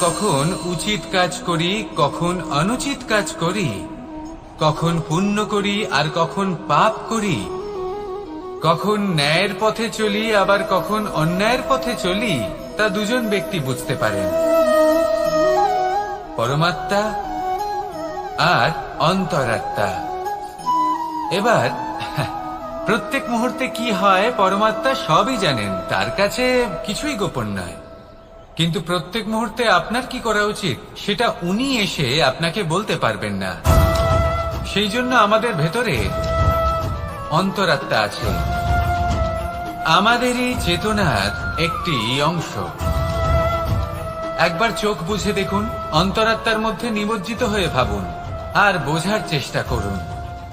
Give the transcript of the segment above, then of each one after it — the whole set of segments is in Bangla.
কখন উচিত কাজ করি, কখন অনুচিত কাজ করি, কখন পুণ্য করি আর কখন পাপ করি, কখন ন্যায়ের পথে চলি আবার কখন অন্যায়ের পথে চলি, তা দুজন ব্যক্তি বুঝতে পারেন। পরমাত্মা আর অন্তরাত্মা। এবার, প্রত্যেক মুহূর্তে কি হয়, পরমাত্মা সবই জানেন, তার কাছে কিছুই গোপন নয়। কিন্তু প্রত্যেক মুহূর্তে আপনার কি করা উচিত? সেটা উনি এসে আপনাকে বলতে পারবেন না। সেই জন্য আমাদের ভেতরে অন্তরাত্মা আছে। আমাদেরই চেতনার একটি অংশ। একবার চোখ বুঝে দেখুন, অন্তরাত্মার মধ্যে নিমজ্জিত হয়ে ভাবুন, আর বোঝার চেষ্টা করুন।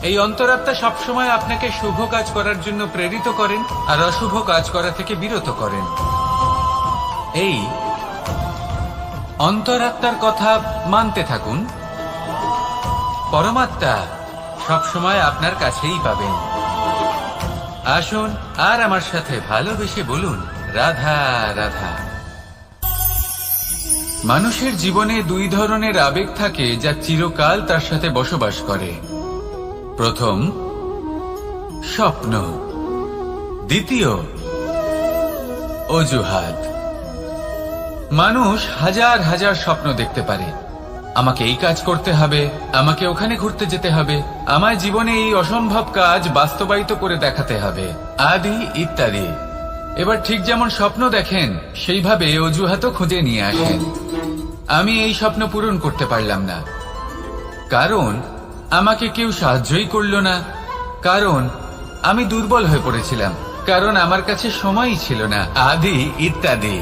এই অন্তরাত্মা সবসময় আপনাকে শুভ কাজ করার জন্য প্রেরিত করেন, আর অশুভ কাজ করা থেকে বিরত করেন। এই অন্তরাত্মার কথা মানতে থাকুন। পরমাত্মা সবসময় আপনার কাছেই পাবেন। আসুন আর আমার সাথে ভালোবেসে বলুন, রাধা রাধা। মানুষের জীবনে দুই ধরনের আবেগ থাকে যা চিরকাল তার সাথে বসবাস করে। প্রথম, স্বপ্ন। দ্বিতীয়, অজুহাত। মানুষ হাজার হাজার স্বপ্ন দেখতে পারে। আমাকে এই কাজ করতে হবে, আমাকে ওখানে ঘুরতে যেতে হবে আমার জীবনে এই অসম্ভব কাজ বাস্তবায়িত করে দেখাতে হবে। আদি ইত্যাদি। এবার ঠিক যেমন স্বপ্ন দেখেন, সেইভাবে অজুহাতও খুঁজে নিয়ে আসেন। আমি এই স্বপ্ন পূরণ করতে পারলাম না। কারণ, আমাকে কেউ সাহায্যই করল না। কারণ, আমি দুর্বল হয়ে পড়েছিলাম। কারণ আমার কাছে সময়ই ছিল না। আদি ইত্যাদি।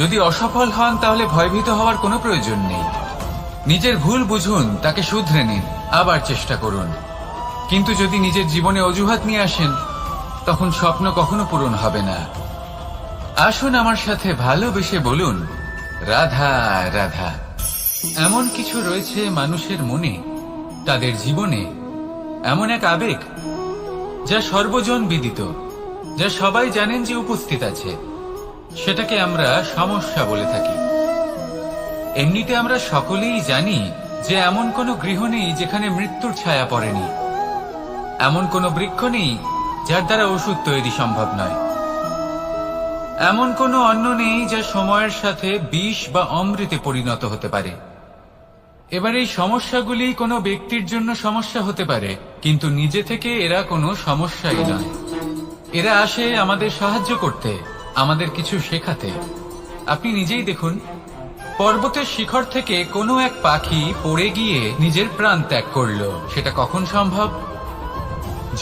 যদি অসফল হন, তাহলে ভয়ভীত হওয়ার কোনো প্রয়োজন নেই। নিজের ভুল বুঝুন, তাকে শুধরে নিন, আবার চেষ্টা করুন। কিন্তু যদি নিজের জীবনে অজুহাত নিয়ে আসেন, তখন স্বপ্ন কখনো পূরণ হবে না। আসুন আমার সাথে ভালোবেসে বলুন, রাধা রাধা। এমন কিছু রয়েছে মানুষের মনে, তাদের জীবনে এমন এক আবেগ, যা সর্বজন বিদিত, যা সবাই জানেন যে উপস্থিত আছে। সেটাকে আমরা সমস্যা বলে থাকি। এমনিতে আমরা সকলেই জানি যে এমন কোনো গৃহ নেই যেখানে মৃত্যুর ছায়া পড়েনি। এমন কোনো বৃক্ষ নেই যার দ্বারা ওষুধ তৈরি সম্ভব নয়। এমন কোনো অন্ন নেই যা সময়ের সাথে বিষ বা অমৃতে পরিণত হতে পারে। এবার এই সমস্যাগুলি কোনো ব্যক্তির জন্য সমস্যা হতে পারে, কিন্তু নিজে থেকে এরা কোনো সমস্যাই নয়। এরা আসে আমাদের সাহায্য করতে। আমাদের কিছু শেখাতে। আপনি নিজেই দেখুন, পর্বতের শিখর থেকে কোনো এক পাখি পড়ে গিয়ে নিজের প্রাণ ত্যাগ করল। সেটা কখন সম্ভব?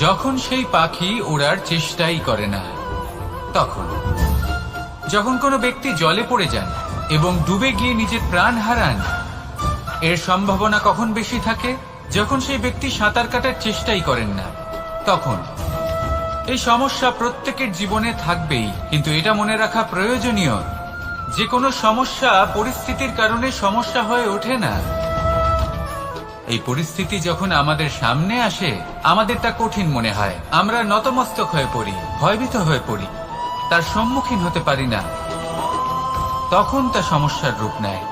যখন সেই পাখি ওড়ার চেষ্টাই করে না, তখন। যখন কোনো ব্যক্তি জলে পড়ে যান এবং ডুবে গিয়ে নিজের প্রাণ হারান, এর সম্ভাবনা কখন বেশি থাকে? যখন সেই ব্যক্তি সাঁতার কাটার চেষ্টাই করেন না, তখন। এই সমস্যা প্রত্যেকের জীবনে থাকবেই, কিন্তু এটা মনে রাখা প্রয়োজনীয়। যে কোনো সমস্যা পরিস্থিতির কারণে সমস্যা হয়ে ওঠে না। এই পরিস্থিতি যখন আমাদের সামনে আসে, আমাদের তা কঠিন মনে হয়। আমরা নতমস্তক হয়ে পড়ি, ভয়ভীত হয়ে পড়ি। তার সম্মুখীন হতে পারি না। তখন তা সমস্যার রূপ নেয়।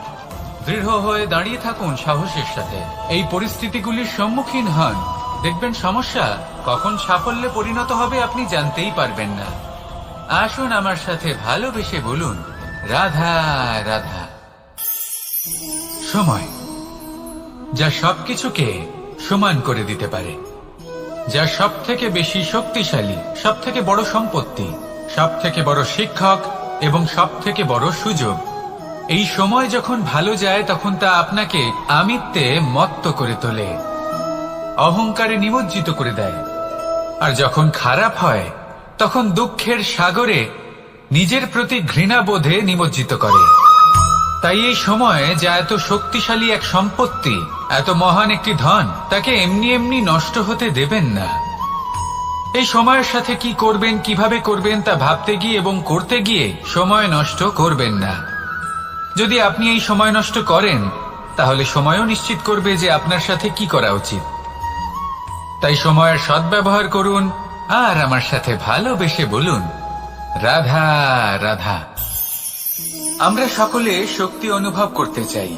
দৃঢ় হয়ে দাঁড়িয়ে থাকুন সাহসের সাথে। এই পরিস্থিতিগুলির সম্মুখীন হন। দেখবেন সমস্যা, কখন সাফল্যে পরিণত হবে আপনি জানতেই পারবেন না। আসুন আমার সাথে ভালোবেসে বলুন, রাধা রাধা। সময়, যা সবকিছুকে সমান করে দিতে পারে। যা সব থেকে বেশি শক্তিশালী সব থেকে বড় সম্পত্তি সব থেকে বড় শিক্ষক এবং সব থেকে বড় সুযোগ। এই সময় যখন ভালো যায়, তখন তা আপনাকে আমিত্বে মত্ত করে তোলে। অহংকারে নিমজ্জিত করে দেয়। আর যখন খারাপ হয়, তখন দুঃখের সাগরে নিজের প্রতি ঘৃণাবোধে নিমজ্জিত করে। তাই এই সময়ে যা এত শক্তিশালী এক সম্পত্তি, এত মহান একটি ধন, তাকে এমনি এমনি নষ্ট হতে দেবেন না। এই সময়ের সাথে কি করবেন, কীভাবে করবেন, তা ভাবতে গিয়ে এবং করতে গিয়ে সময় নষ্ট করবেন না। যদি আপনি এই সময় নষ্ট করেন, তাহলে সময়ও নিশ্চিত করবে যে আপনার সাথে কি করা উচিত। তাই সময়ের সদ্ব্যবহার করুন আর আমার সাথে ভালোবেসে বলুন, রাধা রাধা। আমরা সকলে শক্তি অনুভব করতে চাই।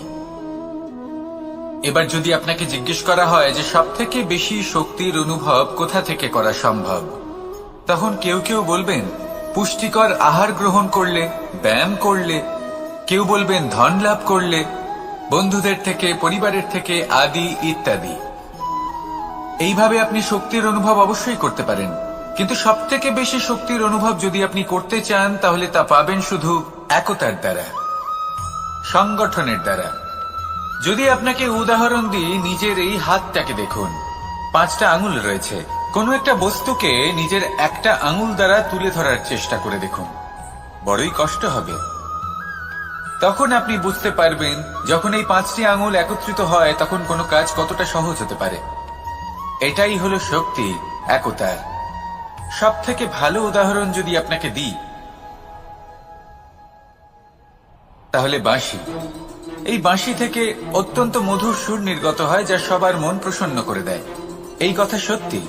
এবার যদি আপনাকে জিজ্ঞেস করা হয় যে সব থেকে বেশি শক্তির অনুভব কোথা থেকে করা সম্ভব, তখন কেউ কেউ বলবেন, পুষ্টিকর আহার গ্রহণ করলে, ব্যায়াম করলে, কেউ বলবেন ধন লাভ করলে, বন্ধুদের থেকে, পরিবারের থেকে আদি ইত্যাদি। এইভাবে আপনি শক্তির অনুভব অবশ্যই করতে পারেন। কিন্তু সব থেকে বেশি শক্তির অনুভব যদি আপনি করতে চান, তাহলে তা পাবেন শুধু একতার দ্বারা, সংগঠনের দ্বারা। যদি আপনাকে উদাহরণ দিই, নিজের এই হাতটাকে দেখুন। পাঁচটা আঙুল রয়েছে। কোনো একটা বস্তুকে নিজের একটা আঙুল দ্বারা তুলে ধরার চেষ্টা করে দেখুন। বড়ই কষ্ট হবে। তখন আপনি বুঝতে পারবেন, যখন এই পাঁচটি আঙুল একত্রিত হয়, তখন কোনো কাজ কতটা সহজ হতে পারে। এটাই হলো শক্তি, একতার। সব থেকে ভালো উদাহরণ যদি আপনাকে দিই, তাহলে বাঁশি। এই বাঁশি থেকে অত্যন্ত মধুর সুর নির্গত হয় যা সবার মন প্রসন্ন করে দেয়। এই কথা সত্যি,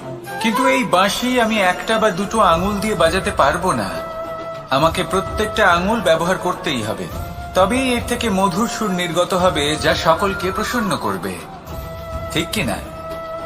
কিন্তু এই বাঁশি আমি একটা বা দুটো আঙুল দিয়ে বাজাতে পারব না। আমাকে প্রত্যেকটা আঙুল ব্যবহার করতেই হবে। তবেই এর থেকে মধুর সুর নির্গত হবে যা সকলকে প্রসন্ন করবে। ঠিক কিনা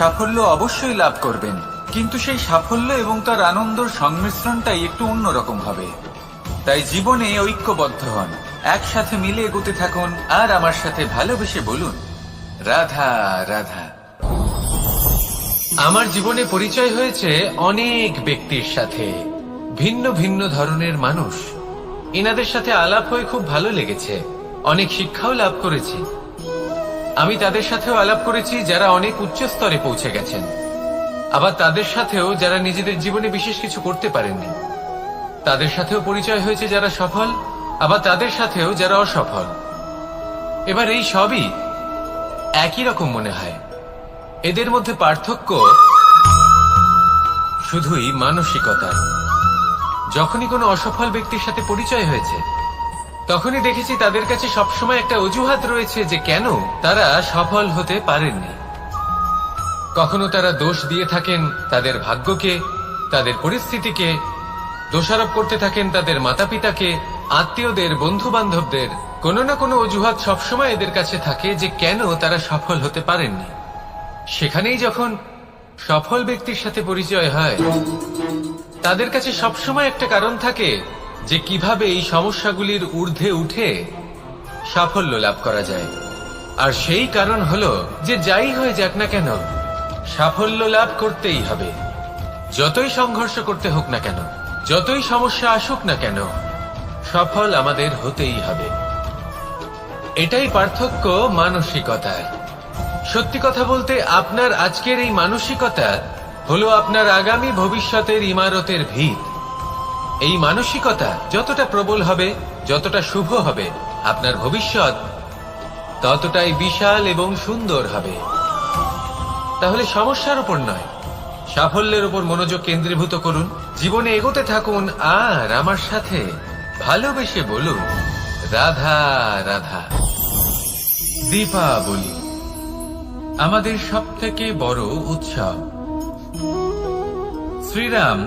সাফল্য অবশ্যই লাভ করবেন। কিন্তু সেই সাফল্য এবং তার আনন্দর সংমিশ্রণটাই একটু অন্যরকম হবে। তাই জীবনে ঐক্যবদ্ধ হন। একসাথে মিলে এগোতে থাকুন আর আমার সাথে ভালোবেসে বলুন, রাধা রাধা। আমার জীবনে পরিচয় হয়েছে অনেক ব্যক্তির সাথে। ভিন্ন ভিন্ন ধরনের মানুষ। এনাদের সাথে আলাপ হয়ে খুব ভালো লেগেছে। অনেক শিক্ষাও লাভ করেছি। আমি তাদের সাথেও আলাপ করেছি যারা অনেক উচ্চ স্তরে পৌঁছে গেছেন। আবার তাদের সাথেও যারা নিজেদের জীবনে বিশেষ কিছু করতে পারেননি। তাদের সাথেও পরিচয় হয়েছে যারা সফল, আবার তাদের সাথেও যারা অসফল। এবার এই সবই একই রকম মনে হয়। এদের মধ্যে পার্থক্য শুধুই মানসিকতার। যখনই কোনো অসফল ব্যক্তির সাথে পরিচয় হয়েছে তখনই দেখেছি তাদের কাছে সবসময় একটা অজুহাত রয়েছে যে কেন তারা সফল হতে পারেননি। কখনো তারা দোষ দিয়ে থাকেন তাদের ভাগ্যকে, তাদের পরিস্থিতিকে, দোষারোপ করতে থাকেন তাদের মাতা পিতাকে আত্মীয়দের বন্ধু বান্ধবদের কোনো না কোনো অজুহাত সবসময় এদের কাছে থাকে যে কেন তারা সফল হতে পারেননি। সেখানেই যখন সফল ব্যক্তির সাথে পরিচয় হয়, তাদের কাছে সবসময় একটা কারণ থাকে যে কীভাবে এই সমস্যাগুলির ঊর্ধ্বে উঠে সাফল্য লাভ করা যায়। আর সেই কারণ হলো যে যাই হয়ে যাক না কেন, সাফল্য লাভ করতেই হবে। যতই সংঘর্ষ করতে হোক না কেন, যতই সমস্যা আসুক না কেন, সফল আমাদের হতেই হবে। এটাই পার্থক্য মানসিকতার সত্যি কথা বলতে আপনার আজকের এই মানসিকতা হলো আপনার আগামী ভবিষ্যতের ইমারতের ভিত। এই মানসিকতা যতটা প্রবল হবে, যতটা শুভ হবে, আপনার ভবিষ্যৎ ততটাই বিশাল এবং সুন্দর হবে। তাহলে সমস্যার উপর নয়। সাফল্যের উপর মনোযোগ কেন্দ্রীভূত করুন। জীবনে এগোতে থাকুন আর আমার সাথে ভালোবেসে বলুন, রাধা রাধা। দীপাবলি আমাদের সব থেকে বড় উৎসব। শ্রীরাম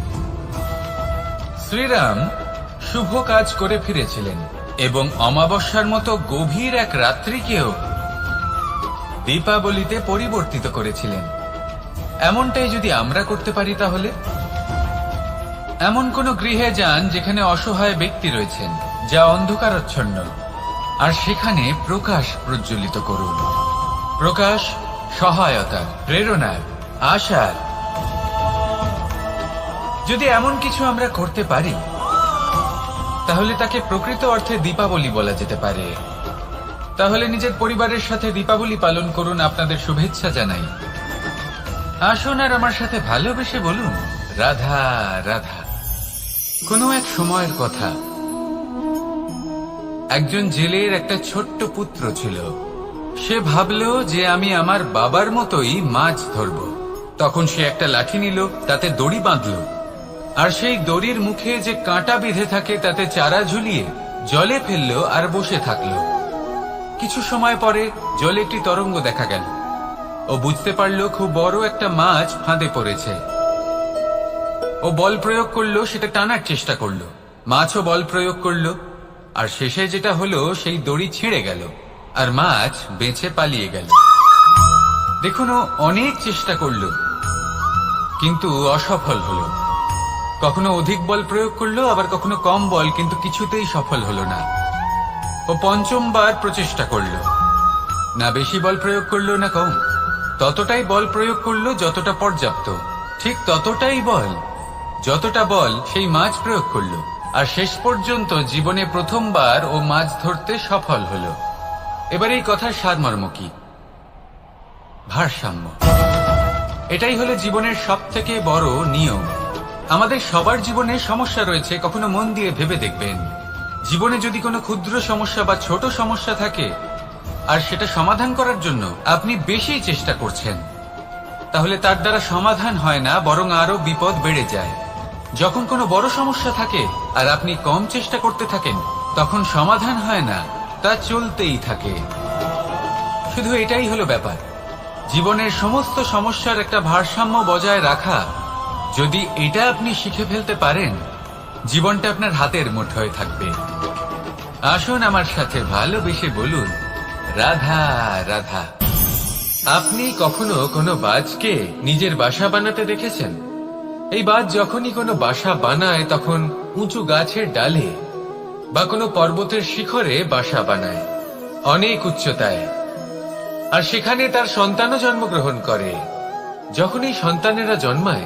শ্রীরাম শুভ কাজ করে ফিরেছিলেন এবং অমাবস্যার মতো গভীর এক রাত্রিকেও দীপাবলিতে পরিবর্তিত করেছিলেন। এমনটাই যদি আমরা করতে পারি তাহলে? এমন কোন গৃহে যান যেখানে অসহায় ব্যক্তি রয়েছেন, যা অন্ধকারচ্ছন্ন। আর সেখানে প্রকাশ প্রজ্বলিত করুন। প্রকাশ, সহায়তা, প্রেরণা আশার যদি এমন কিছু আমরা করতে পারি, তাহলে তাকে প্রকৃত অর্থে দীপাবলি বলা যেতে পারে। তাহলে নিজের পরিবারের সাথে দীপাবলি পালন করুন আপনাদের শুভেচ্ছা জানাই। আসুন আর আমার সাথে ভালোবেসে বলুন, রাধা রাধা। কোনো এক সময়ের কথা। একজন জেলের একটা ছোট্ট পুত্র ছিল। সে ভাবল যে আমি আমার বাবার মতোই মাছ ধরব। তখন সে একটা লাঠি নিল, তাতে দড়ি বাঁধল। আর সেই দড়ির মুখে যে কাঁটা বিঁধে থাকে, তাতে চারা ঝুলিয়ে জলে ফেলল আর বসে থাকল। কিছু সময় পরে জলে একটি তরঙ্গ দেখা গেল। ও বুঝতে পারল খুব বড় একটা মাছ ফাঁদে পড়েছে। ও বল প্রয়োগ করল, সেটা টানার চেষ্টা করল। মাছও বল প্রয়োগ করল। আর শেষে যেটা হলো, সেই দড়ি ছিঁড়ে গেল আর মাছ বেঁচে পালিয়ে গেল। দেখুন, ও অনেক চেষ্টা করল, কিন্তু অসফল হলো। কখনো অধিক বল প্রয়োগ করল আবার কখনো কম বল, কিন্তু কিছুতেই সফল হলো না। ও পঞ্চমবার প্রচেষ্টা করল। না বেশি বল প্রয়োগ করল না কম। ততটাই বল প্রয়োগ করল যতটা পর্যাপ্ত। ঠিক ততটাই বল, যতটা বল সেই মাছ প্রয়োগ করল। আর শেষ পর্যন্ত জীবনে প্রথমবার ও মাছ ধরতে সফল হলো। এবার এই কথার সারমর্ম কি? ভারসাম্য। এটাই হলো জীবনের সব থেকে বড় নিয়ম। আমাদের সবার জীবনে সমস্যা রয়েছে, কখনো মন দিয়ে ভেবে দেখবেন। জীবনে যদি কোনো ক্ষুদ্র সমস্যা বা ছোট সমস্যা থাকে, আর সেটা সমাধান করার জন্য আপনি বেশি চেষ্টা করছেন, তাহলে তার দ্বারা সমাধান হয় না, বরং আরও বিপদ বেড়ে যায়। যখন কোনো বড় সমস্যা থাকে, আর আপনি কম চেষ্টা করতে থাকেন, তখন সমাধান হয় না, তা চলতেই থাকে। শুধু এটাই হলো ব্যাপার। জীবনের সমস্ত সমস্যার একটা ভারসাম্য বজায় রাখা যদি এটা আপনি শিখে ফেলতে পারেন, জীবনটা আপনার হাতের মুঠোয় থাকবে। আসুন আমার সাথে ভালোবেসে বলুন, রাধা রাধা। আপনি কখনো কোনো বাজকে নিজের বাসা বানাতে দেখেছেন? এই বাজ যখনই কোনো বাসা বানায়, তখন উঁচু গাছের ডালে বা কোনো পর্বতের শিখরে বাসা বানায়, অনেক উচ্চতায়। আর সেখানে তার সন্তানও জন্মগ্রহণ করে। যখন এই সন্তানেরা জন্মায়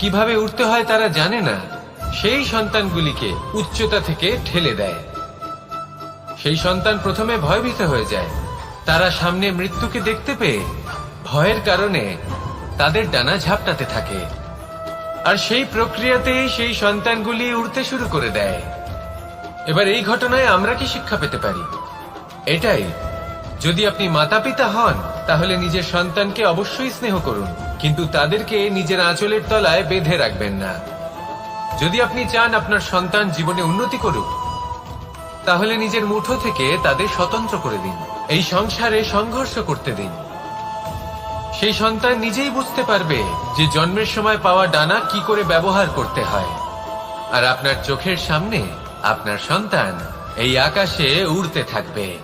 কীভাবে উঠতে হয় তারা জানে না। সেই সন্তানগুলিকে উচ্চতা থেকে ঠেলে দেয়। সেই সন্তান প্রথমে ভয়ভীত হয়ে যায়। তারা সামনে মৃত্যুকে দেখতে পেয়ে ভয়ের কারণে তাদের ডানা ঝাপটাতে থাকে। আর সেই প্রক্রিয়াতে সেই সন্তানগুলি উড়তে শুরু করে দেয়। এবার এই ঘটনায় আমরা কি শিক্ষা পেতে পারি? এটাই। যদি আপনি মাতা পিতা হন, তাহলে নিজের সন্তানকে অবশ্যই স্নেহ করুন। কিন্তু তাদেরকে নিজের আঁচলের তলায় বেঁধে রাখবেন না। যদি আপনি চান আপনার সন্তান জীবনে উন্নতি করুক, তাহলে নিজের মুঠো থেকে তাদের স্বতন্ত্র করে দিন। এই সংসারে সংঘর্ষ করতে দিন। সেই সন্তান নিজেই বুঝতে পারবে যে জন্মের সময় পাওয়া ডানা কি করে ব্যবহার করতে হয়। আর আপনার চোখের সামনে আপনার সন্তান এই আকাশে উড়তে থাকবে।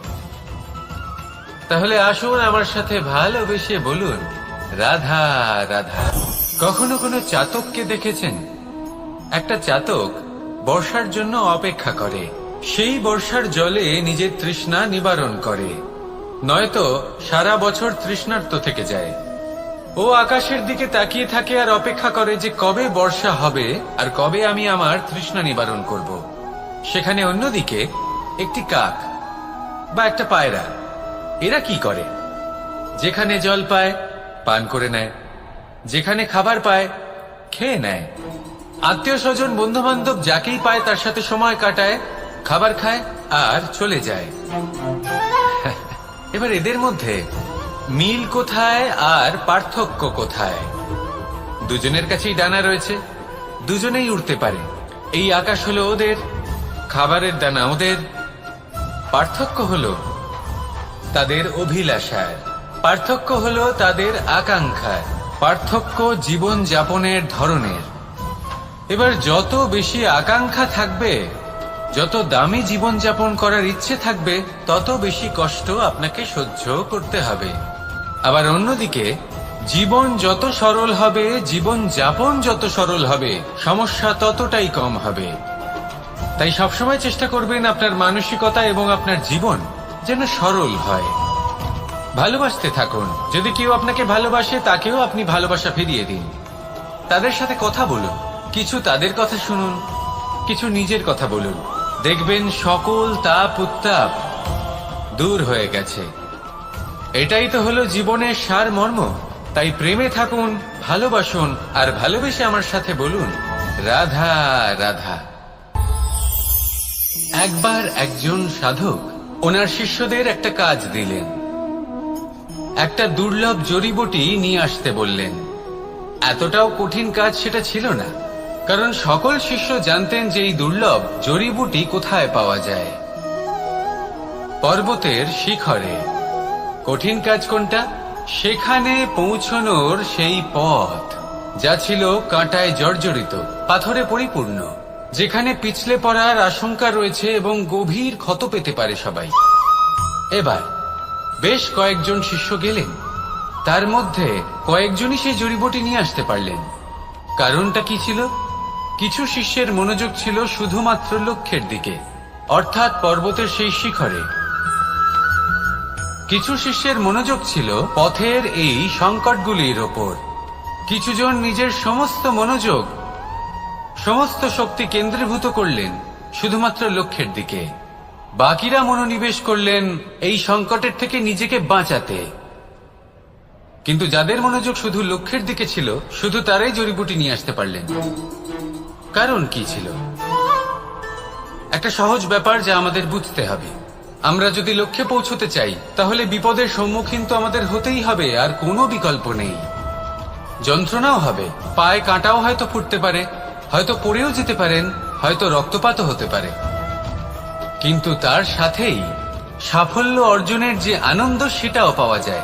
তাহলে আসুন আমার সাথে ভালোবেসে বলুন রাধা রাধা। কখনো কোনো চাতককে দেখেছেন? একটা চাতক বর্ষার জন্য অপেক্ষা করে। সেই বর্ষার জলে নিজের তৃষ্ণা নিবারণ করে। নয়তো সারা বছর তৃষ্ণার্ত থেকে যায়। ও আকাশের দিকে তাকিয়ে থাকে আর অপেক্ষা করে যে কবে বর্ষা হবে আর কবে আমি আমার তৃষ্ণা নিবারণ করব। সেখানে অন্যদিকে একটি কাক বা একটা পায়রা। এরা কি করে? যেখানে জল পায় পান করে নেয়। যেখানে খাবার পায়, খেয়ে নেয়। আত্মীয় স্বজন বন্ধু বান্ধব যাকেই পায়, তার সাথে সময় কাটায়, খাবার খায় আর চলে যায়। এবার এদের মধ্যে মিল কোথায় আর পার্থক্য কোথায়? দুজনের কাছেই ডানা রয়েছে, দুজনেই উড়তে পারে। এই আকাশ হলো ওদের, খাবারের দানা ওদের। পার্থক্য হলো তাদের অভিলাষায়। পার্থক্য হলো তাদের আকাঙ্ক্ষায় পার্থক্য জীবন যাপনের ধরনের। এবার যত বেশি আকাঙ্ক্ষা থাকবে, যত দামি জীবন যাপন করার ইচ্ছে থাকবে, তত বেশি কষ্ট আপনাকে সহ্য করতে হবে। আবার অন্যদিকে, জীবন যত সরল হবে, জীবন যাপন যত সরল হবে, সমস্যা ততটাই কম হবে। তাই সবসময় চেষ্টা করবেন আপনার মানসিকতা এবং আপনার জীবন যেন সরল হয়। ভালোবাসতে থাকুন। যদি কেউ আপনাকে ভালোবাসে, তাকেও আপনি ভালোবাসা ফিরিয়ে দিন। তাদের সাথে কথা বলুন। কিছু তাদের কথা শুনুন, কিছু নিজের কথা বলুন। দেখবেন সকল তাপ উত্তাপ দূর হয়ে গেছে। এটাই তো হলো জীবনের সার মর্ম তাই প্রেমে থাকুন, ভালোবাসুন, আর ভালোবেসে আমার সাথে বলুন, রাধা রাধা। একবার একজন সাধক, ওনার শিষ্যদের একটা কাজ দিলেন। একটা দুর্লভ জড়িবটি নিয়ে আসতে বললেন। এতটাও কঠিন কাজ সেটা ছিল না, কারণ সকল শিষ্য জানতেন যে এই দুর্লভ জড়িবুটি কোথায় পাওয়া যায়। পর্বতের শিখরে, কঠিন কাজ কোনটা? সেখানে পৌঁছনোর সেই পথ, যা ছিল কাঁটায় জর্জরিত, পাথরে পরিপূর্ণ, যেখানে পিছলে পড়ার আশঙ্কা রয়েছে এবং গভীর ক্ষত পেতে পারে সবাই। এবার বেশ কয়েকজন শিষ্য গেলেন। তার মধ্যে কয়েকজনই সেই জড়িবটি নিয়ে আসতে পারলেন। কারণটা কি ছিল? কিছু শিষ্যের মনোযোগ ছিল শুধুমাত্র লক্ষ্যের দিকে, অর্থাৎ পর্বতের সেই শিখরে। কিছু শিষ্যের মনোযোগ ছিল পথের এই সংকটগুলির ওপর। কিছুজন নিজের সমস্ত মনোযোগ, সমস্ত শক্তি কেন্দ্রীভূত করলেন, শুধুমাত্র লক্ষ্যের দিকে। বাকিরা মনোনিবেশ করলেন এই সংকটের থেকে নিজেকে বাঁচাতে। কিন্তু যাদের মনোযোগ শুধু লক্ষ্যের দিকে ছিল, শুধু তারাই জড়িবুটি নিয়ে আসতে পারলেন। কারণ কি ছিল? একটা সহজ ব্যাপার যা আমাদের বুঝতে হবে। আমরা যদি লক্ষ্যে পৌঁছতে চাই, তাহলে বিপদের সম্মুখীন তো আমাদের হতেই হবে, আর কোনো বিকল্প নেই। যন্ত্রণাও হবে। পায়ে কাঁটাও হয়তো ফুটতে পারে, হয়তো পড়েও যেতে পারেন, হয়তো রক্তপাতও হতে পারে। কিন্তু তার সাথেই সাফল্য অর্জনের যে আনন্দ সেটাও পাওয়া যায়।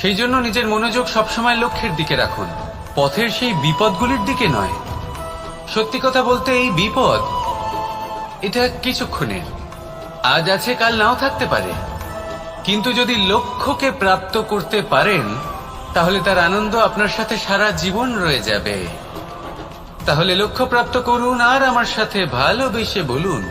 সেই জন্য নিজের মনোযোগ সবসময় লক্ষ্যের দিকে রাখুন। পথের সেই বিপদগুলির দিকে নয়। সত্যি কথা বলতে এই বিপদ, এটা কিছুক্ষণের। আজ আছে, কাল নাও থাকতে পারে। কিন্তু যদি লক্ষ্যকে প্রাপ্ত করতে পারেন, তাহলে তার আনন্দ আপনার সাথে সারা জীবন রয়ে যাবে। তাহলে লক্ষ্য প্রাপ্ত করুন আর আমার সাথে ভালোবেসে বলুন।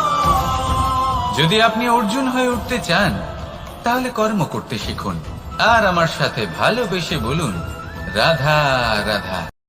যদি আপনি অর্জুন হয়ে উঠতে চান, তাহলে কর্ম করতে শিখুন। আর আমার সাথে ভালোবেসে বলুন, রাধা রাধা।